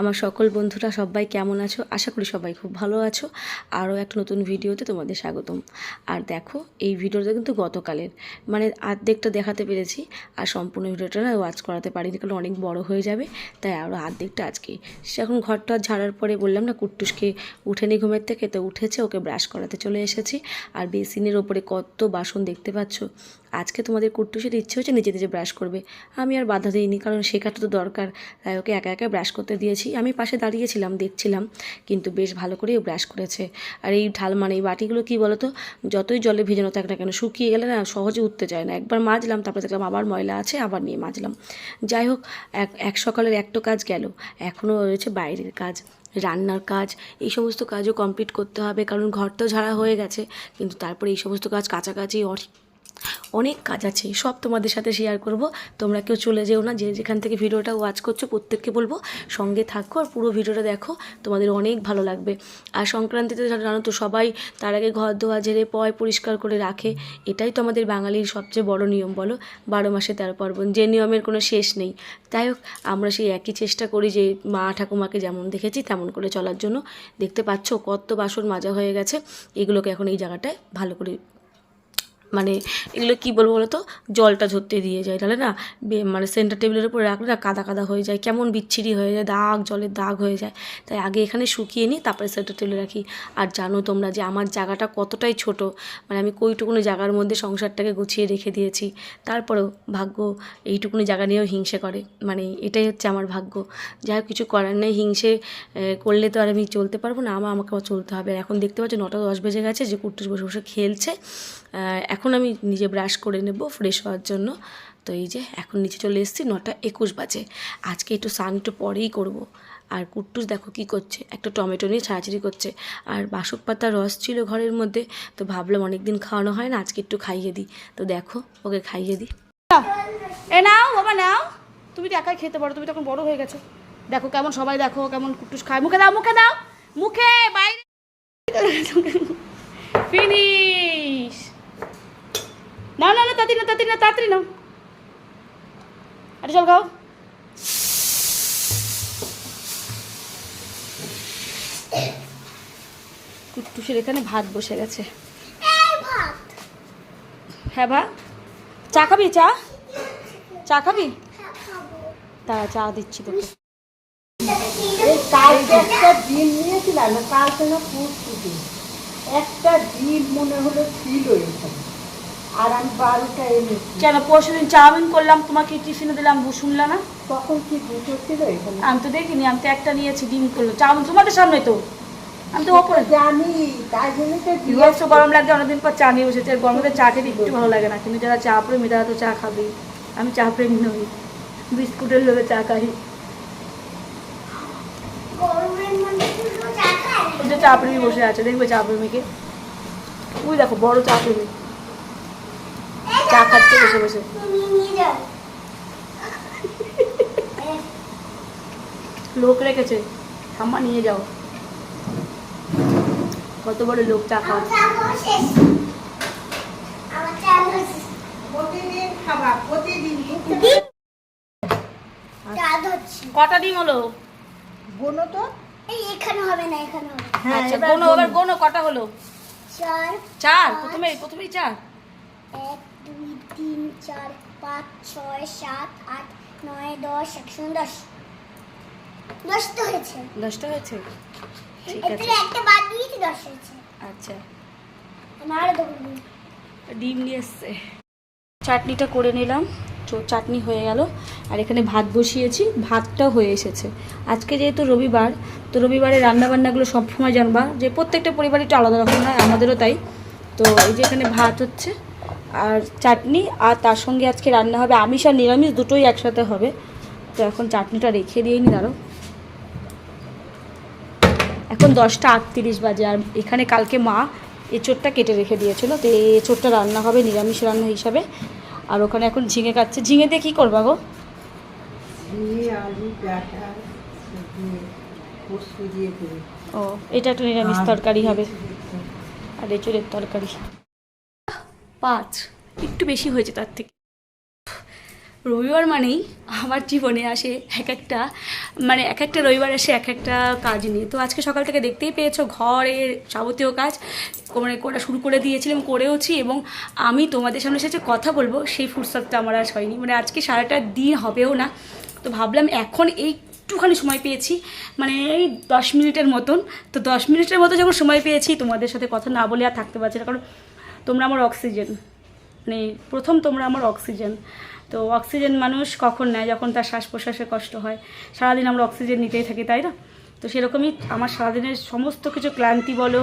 আমার সকল বন্ধুরা সবাই কেমন আছো? আশা করি সবাই খুব ভালো আছো। আরও একটা নতুন ভিডিওতে তোমাদের স্বাগতম। আর দেখো, এই ভিডিওটা কিন্তু গতকালের। মানে আর্ধেকটা দেখাতে পেরেছি, আর সম্পূর্ণ ভিডিওটা না ওয়াচ করাতে পারিনি, কারণ অনেক বড় হয়ে যাবে, তাই আরও আর্ধেকটা আজকে। সে এখন ঘরটা ঝাড়ার পরে বললাম না, কুট্টুসকে উঠেনি ঘুমের থেকে, তো উঠেছে, ওকে ব্রাশ করাতে চলে এসেছি। আর বেসিনের ওপরে কত বাসন দেখতে পাচ্ছ? আজকে তোমাদের কুট্টুসের ইচ্ছে হচ্ছে নিজে নিজে ব্রাশ করবে। আমি আর বাধা দিইনি, কারণ শেখাটা তো দরকার। তাই ওকে একা একা ব্রাশ করতে দিয়েছি। আমি পাশে দাঁড়িয়েছিলাম, দেখছিলাম, কিন্তু বেশ ভালো করে ও ব্রাশ করেছে। আর এই ঢাল মানে এই বাটিগুলো কী বলো তো যতই জলে ভেজানো থাক না কেন, শুকিয়ে গেলে না সহজে উঠতে চায় না। একবার মাজলাম, তারপরে দেখলাম আবার ময়লা আছে, আবার নিয়ে মাজলাম। যাই হোক, এক এক সকালের একটা কাজ গেল। এখনও রয়েছে বাইরের কাজ, রান্নার কাজ। এই সমস্ত কাজও কমপ্লিট করতে হবে, কারণ ঘর তো ঝাড়া হয়ে গেছে। কিন্তু তারপরে এই সমস্ত কাজ কাছাকাছি অনেক অনেক কাজ আছে সব তোমাদের সাথে শেয়ার করব। তোমরা কেউ চলে যেও না, যে যেখান থেকে ভিডিওটা ওয়াচ করছ, প্রত্যেককে বলব, সঙ্গে থাকো আর পুরো ভিডিওটা দেখো, তোমাদের অনেক ভালো লাগবে। আর সংক্রান্তিতে জানো তো, সবাই তার আগে ঘর ধোয়া ঝেড়ে পয় পরিষ্কার করে রাখে, এটাই তো আমাদের বাঙালির সবচেয়ে বড় নিয়ম বলো, বারো মাসে তেরো পার্বণ, যে নিয়মের কোনো শেষ নেই। তাই হোক, আমরা সেই একই চেষ্টা করি যে মা ঠাকুমাকে যেমন দেখেছি, তেমন করে চলার জন্য। দেখতে পাচ্ছ কত বাসন মাজা হয়ে গেছে, এগুলোকে এখন এই জায়গাটায় ভালো করে মানে এগুলো কী বলব বলো তো জলটা ঝরতে দিয়ে যায়, তাহলে না? মানে সেন্টার টেবিলের উপরে রাখলে না কাদা কাদা হয়ে যায়, কেমন বিচ্ছিরি হয়ে যায়, দাগ জলের দাগ হয়ে যায়। তাই আগে এখানে শুকিয়ে নিই, তারপরে সেন্টার টেবিলে রাখি। আর জানো তোমরা যে আমার জায়গাটা কতটাই ছোট মানে আমি কইটুকুনি জায়গার মধ্যে সংসারটাকে গুছিয়ে রেখে দিয়েছি। তারপরেও ভাগ্য এইটুকুনি জায়গা নিয়েও হিংসে করে মানে এটাই হচ্ছে আমার ভাগ্য। যাই কিছু করার নেই, হিংসে করলে তো আর আমি চলতে পারব না, আমার, আমাকে চলতে হবে। এখন দেখতে পাচ্ছি নটা দশ বেজে গেছে, যে কুট্টুস বসে বসে খেলছে এখন আমি নিজে ব্রাশ করে নেব ফ্রেশ হওয়ার জন্য। তো এই যে এখন নিচে চলে এসেছি নটা একুশ বাজে। আজকে একটু স্নান একটু পরেই করব। আর কুট্টুস দেখো কি করছে একটা টমেটো নিয়ে ছাড়াছাড়ি করছে। আর বাসক পাতার রস ছিল ঘরের মধ্যে তো ভাবলাম অনেক দিন খাওয়ানো হয় না আজকে একটু খাইয়ে দিই। তো দেখো ওকে খাইয়ে দিই। এ নাও বাবা নাও। তুমি তো একাই খেতে পারো তুমি তখন বড় হয়ে গেছো। দেখো কেমন সবাই দেখো কেমন কুটুস খায়। মুখে দাও মুখে দাও মুখে বাইরে। ফিনিশ নাও না না তাড়াতাড়ি না তাড়াতাড়ি না তাড়াতাড়ি নাও। আরে চল খাও। কুটুসের এখানে ভাত বসে গেছে। হ্যাঁ ভা চা খাবি, চা? চা খাবি? দাঁড়া চা দিচ্ছি তোকে। একটা ডিম নিয়েছিলাম না না একটা ডিম মনে হলো ছিল এখানে। আর আমি বারোটা এনেছি। কেন পরশু দিন চাউমিন করলাম তোমাকে টিফিনে দিলাম বু না? তখন কি দুটো ছিল এখানে? আমি তো দেখিনি আমি তো একটা নিয়েছি ডিম করল। চাউমিন তোমাদের সামনে তো? আমি তো ওপরে। জানি তাই জন্য তো বিভৎস গরম লাগছে অনেকদিন পর চা নিয়ে বসেছে গরমে চা খেতে একটু ভালো লাগে না। কিন্তু যারা চা প্রেমী তারা তো চা খাবেই আমি চা প্রেমী নই বিস্কুটের লোভে চা খাই। যে চা প্রেমী বসে আছে দেখবে চা প্রেমীকে? ওই দেখো বড় চা প্রেমী। চা খাচ্ছে বসে বসে। লোক রেখেছে ঠাম্মা নিয়ে যাও। কত বড় লোক চা খাওয়া প্রতিদিন খাবার প্রতিদিন কটা ডিম হলো? বোনো তো? এখানে হবে না এখানে হবে হ্যাঁ আচ্ছা এবার গোনো এবার গোনো। কটা হলো? চার। চার? প্রথমে প্রথমেই চার? এক দুই তিন চার পাঁচ ছয় সাত আট নয় দশ একশো দশ। দশটা হয়েছে। দশটা হয়েছে? ঠিক আছে। একটা বাদ দিয়েছি দশ হয়েছে। আচ্ছা। আমি আরও দেবো ডিম। নিয়ে এসছে। চাটনিটা করে নিলাম। চাটনি হয়ে গেল। আর এখানে ভাত বসিয়েছি। ভাতটাও হয়ে এসেছে। আজকে যেহেতু রবিবার তো রবিবারে রান্নাবান্নাগুলো সবসময় জানবা। যে প্রত্যেকটা পরিবারে একটু আলাদা রকম হয় আমাদেরও তাই। তো এই যে এখানে ভাত হচ্ছে আর চাটনি আর তার সঙ্গে আজকে রান্না হবে আমিষ আর নিরামিষ দুটোই একসাথে হবে। তো এখন চাটনিটা রেখে দিয়ে নি দাঁড়ো এখন দশটা আটত্রিশ বাজে আর এখানে কালকে মা এঁচোড়টা কেটে রেখে দিয়েছিল তো এই এঁচোড়টা রান্না হবে নিরামিষ রান্না হিসাবে। আর ওখানে এখন ঝিঙে কাটছে। ঝিঙে দিয়ে কী করবা গো? ও এটা একটা নিরামিষ তরকারি হবে। আর এঁচোড়ের তরকারি। পাঁচ, একটু বেশি হয়েছে তার থেকে। রবিবার মানেই আমার জীবনে আসে এক একটা মানে এক একটা রবিবার আসে এক একটা কাজ নিয়ে। তো আজকে সকাল থেকে দেখতেই পেয়েছ ঘরের যাবতীয় কাজ মানে করা শুরু করে দিয়েছিলাম, করেওছি এবং আমি তোমাদের সামনে সাথে কথা বলব, সেই ফুরসতটা আমার আর হয়নি। মানে আজকে সারাটা দিন হবেও না। তো ভাবলাম এখন এই একটুখানি সময় পেয়েছি মানে এই দশ মিনিটের মতন। তো দশ মিনিটের মতো যখন সময় পেয়েছি, তোমাদের সাথে কথা না বলে আর থাকতে পারছি না। কারণ তোমরা আমার অক্সিজেন। মানে প্রথম তোমরা আমার অক্সিজেন। তো অক্সিজেন মানুষ কখন নেয় যখন তার শ্বাস প্রশ্বাসে কষ্ট হয়। সারাদিন আমরা অক্সিজেন নিতেই থাকি, তাই না? তো সেরকমই আমার সারাদিনের সমস্ত কিছু ক্লান্তি বলো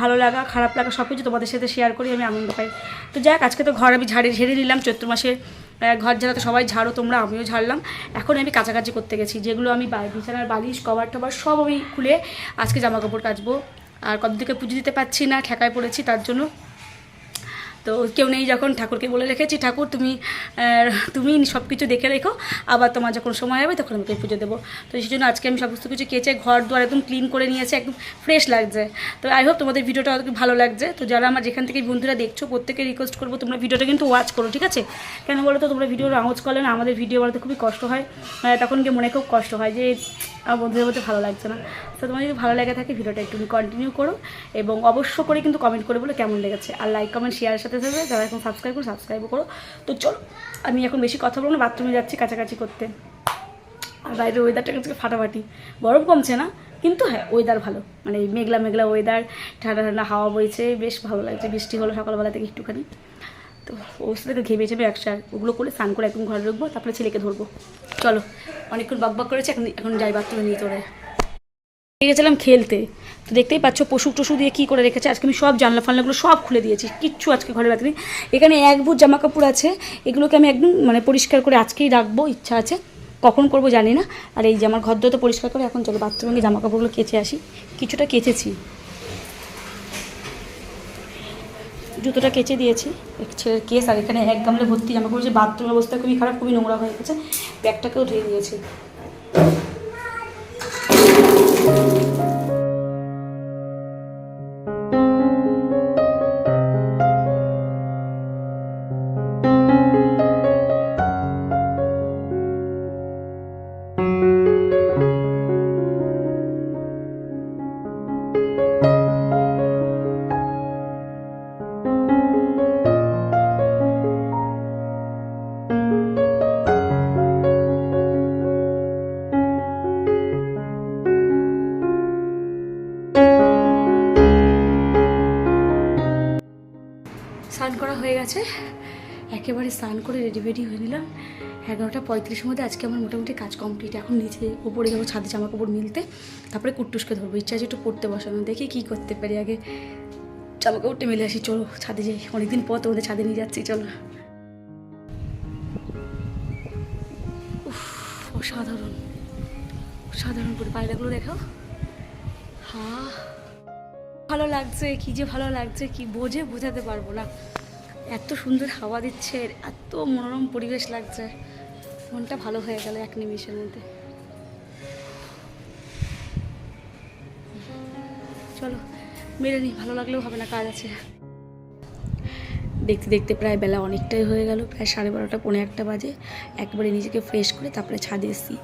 ভালো লাগা, খারাপ লাগা সব কিছু তোমাদের সাথে শেয়ার করি, আমি আনন্দ পাই। তো যাক, আজকে তো ঘর আমি ঝাড়ে, ঝেড়ে নিলাম, চৈত্র মাসে ঘর ঝাড়া তো সবাই ঝাড়ো, তোমরা আমিও ঝাড়লাম। এখন আমি কাছাকাছি করতে গেছি, যেগুলো আমি বিছানার বালিশ, কভার টভার সব আমি খুলে আজকে জামা কাপড় কাচবো। আর কতদিকে পুজো দিতে পারছি না, ঠেকায় পড়েছি তার জন্য তো কেউ নেই যখন ঠাকুরকে বলে রেখেছি, ঠাকুর, তুমি তুমি সব কিছু দেখে রেখো, আবার তোমার যখন সময় হবে তখন আমাকে পুজো দেবো। তো সেই জন্য আজকে আমি সমস্ত কিছু কেচে ঘর দুয়ার একদম ক্লিন করে নিয়েছি, একদম ফ্রেশ লাগছে। তো আই হোপ তোমাদের ভিডিওটা ভালো লাগছে। তো যারা আমার যেখান থেকে বন্ধুরা দেখছ প্রত্যেকে রিকোয়েস্ট করব তোমরা ভিডিওটা কিন্তু ওয়াচ করো, ঠিক আছে? কেন বলো তো, তোমরা ভিডিও আওয়াজ করলে না, আমাদের ভিডিও বানাতে খুবই কষ্ট হয়। তখন গিয়ে মনে খুব কষ্ট হয় যে আমার বন্ধুদের মধ্যে ভালো লাগছে না। তো তোমার যদি ভালো লেগে থাকে, ভিডিওটা একটু কন্টিনিউ করো এবং অবশ্য করে কিন্তু কমেন্ট করে বলে কেমন লেগেছে। আর লাইক কমেন্ট শেয়ারের সাথে সাথে যারা এখন সাবস্ক্রাইব করো সাবস্ক্রাইবও করো। তো চলো, আমি এখন বেশি কথা বলব না বাথরুমে যাচ্ছি কাছাকাছি করতে। আর বাইরের ওয়েদারটা আজকে ফাটাফাটি। গরম কমছে না, কিন্তু হ্যাঁ ওয়েদার ভালো। মানে মেঘলা মেঘলা ওয়েদার ঠান্ডা ঠান্ডা হাওয়া বইছে, বেশ ভালো লাগছে। বৃষ্টি হলো সকালবেলা থেকে একটুখানি। তো ওর সাথে ঘেমে চেপে একসার ওগুলো করে স্নান করে একদম ঘরে ঢুকবো, তারপরে ছেলেকে ধরবো। চলো, অনেকক্ষণ বক বক করেছে, এখন এখন যাই বাথরুমে নিয়ে চলে। গেছিলাম খেলতে। তো দেখতেই পাচ্ছ, পশু টসু দিয়ে কী করে রেখেছে? আজকে আমি সব জানলা ফানলাগুলো সব খুলে দিয়েছি, কিচ্ছু আজকে ঘরে রাখিনি। এখানে এক বুট জামা কাপড় আছে, এগুলোকে আমি একদম মানে পরিষ্কার করে আজকেই রাখব, ইচ্ছা আছে। কখন করব জানি না। আর এই যে আমার ঘর তো পরিষ্কার করে, এখন চলো বাথরুমে জামা কাপড়গুলো কেচে আসি। কিছুটা কেচেছি। জুতোটা কেচে দিয়েছি। ছেলের কেস আর এখানে এক গামলে ভর্তি। জামা কাপড় যে বাথরুমের অবস্থা খুবই খারাপ, খুবই নোংরা হয়ে গেছে। ব্যাগটাকেও ধুয়ে দিয়েছি। একেবারে স্নান করে রেডি ফেডি হয়ে নিলাম। এগারোটা পঁয়ত্রিশের মধ্যে আজকে আমার মোটামুটি কাজ কমপ্লিট এখন নিচে উপরে যাব ছাদে জামা কাপড় মিলতে। তারপরে কুট্টুসকে ধরবো। ইচ্ছা আছে একটু পড়তে বসানো। দেখি কী করতে পারি আগে। জামা কাপড়টা মিলে আসি চলো ছাদে যাই। অনেকদিন পর তোমাদের ছাদে নিয়ে যাচ্ছি চলো। উফ, অসাধারণ। অসাধারণ করে পায়রাগুলো দেখো হা। ভালো লাগছে কি যে ভালো লাগছে কি বোঝে বোঝাতে পারব না। এত সুন্দর হাওয়া দিচ্ছে, এত মনোরম পরিবেশ লাগছে। মনটা ভালো হয়ে গেল এক নিমিষের মধ্যে। চলো মেরে নি, ভালো লাগলেও হবে না, কাজ আছে। দেখতে দেখতে প্রায় বেলা অনেকটাই হয়ে গেল, প্রায় সাড়ে বারোটা পনেরো একটা বাজে। একবারে নিজেকে ফ্রেশ করে তারপরে ছাদে এসেছি।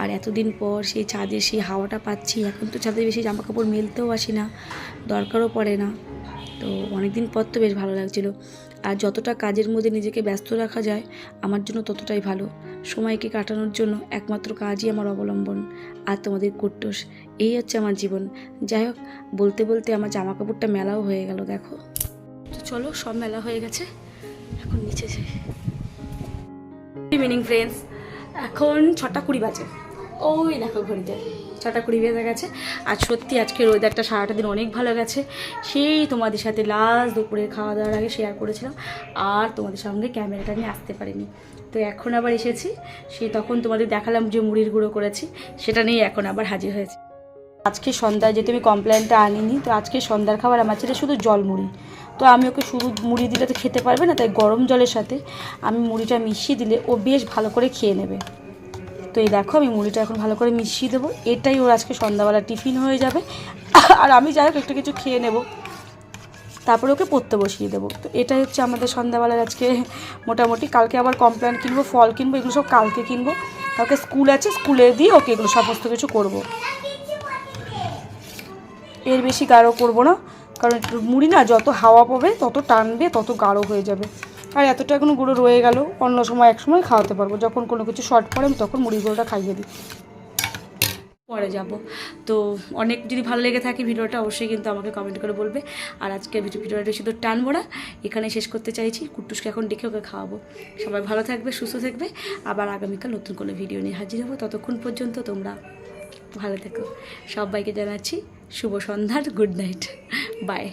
আর এতদিন পর সেই ছাদে সেই হাওয়াটা পাচ্ছি, এখন তো ছাদে বেশি জামা কাপড় মেলতেও আসি না, দরকারও পড়ে না। তো অনেক দিন পর তো বেশ ভালো লাগছিল। আর যতটা কাজের মধ্যে নিজেকে ব্যস্ত রাখা যায়, আমার জন্য ততটাই ভালো। সময়কে কাটানোর জন্য একমাত্র কাজই আমার অবলম্বন আর তোমাদের কুট্টোস এই হচ্ছে আমার জীবন। যাই হোক, বলতে বলতে আমার জামা কাপড়টা মেলাও হয়ে গেল, দেখো। তো চলো, সব মেলা হয়ে গেছে। এখন নিচে যাই। ইভিনিং ফ্রেন্ডস এখন ছটা কুড়ি বাজে। ওই দেখো ঘড়িতে ছটা কুড়ি বেজে গেছে। আর সত্যি আজকের ওয়েদারটা সারাটা দিন অনেক ভালো গেছে। সেই তোমাদের সাথে লাস্ট দুপুরে খাওয়া দাওয়ার আগে শেয়ার করেছিলাম। আর তোমাদের সঙ্গে ক্যামেরাটা নিয়ে আসতে পারিনি। তো এখন আবার এসেছি। সে তখন তোমাদের দেখালাম যে মুড়ির গুঁড়ো করেছি। সেটা নিয়ে এখন আবার হাজির হয়েছে। আজকে সন্ধ্যায় যেহেতু আমি কমপ্লেনটা আনিনি, তো আজকে সন্ধ্যার খাবার আমার ছেলে শুধু জল মুড়ি। তো আমি ওকে শুধু মুড়ি দিলে তো খেতে পারবে না, তাই গরম জলের সাথে আমি মুড়িটা মিশিয়ে দিলে ও বেশ ভালো করে খেয়ে নেবে। তো এই দেখো, আমি মুড়িটা এখন ভালো করে মিশিয়ে দেবো। এটাই ওর আজকে সন্ধ্যাবেলা টিফিন হয়ে যাবে। আর আমি যাই হোক, একটু কিছু খেয়ে নেব। তারপরে ওকে পড়তে বসিয়ে দেবো। তো এটাই হচ্ছে আমাদের সন্ধ্যাবেলার আজকে মোটামুটি। কালকে আবার কমপ্লেন কিনবো, ফল কিনবো, এগুলো সব কালকে কিনবো। কালকে স্কুল আছে, স্কুলে দিয়ে ওকে এগুলো সমস্ত কিছু করব। এর বেশি গাঢ় করব না, কারণ মুড়ি না যত হাওয়া পাবে, তত টানবে, তত গাঢ় হয়ে যাবে। আর এতটা এখনও গুঁড়ো রয়ে গেল, অন্য সময় এক সময় খাওয়াতে পারব। যখন কোনো কিছু শর্ট পড়ে, আমি তখন মুড়ি গুঁড়োটা খাইয়ে দিই। পরে যাব। তো অনেক যদি ভালো লেগে থাকে ভিডিওটা, অবশ্যই কিন্তু আমাকে কমেন্ট করে বলবে। আর আজকে ভিডিওটা শুধু টানবো না। এখানে শেষ করতে চাইছি। কুট্টুসকে এখন ডেকে ওকে খাওয়াবো। সবাই ভালো থাকবে, সুস্থ থাকবে। আবার আগামীকাল নতুন কোনো ভিডিও নিয়ে হাজির হব। ততক্ষণ পর্যন্ত তোমরা ভালো থেকো। সবাইকে জানাচ্ছি শুভ সন্ধ্যার গুড নাইট বাই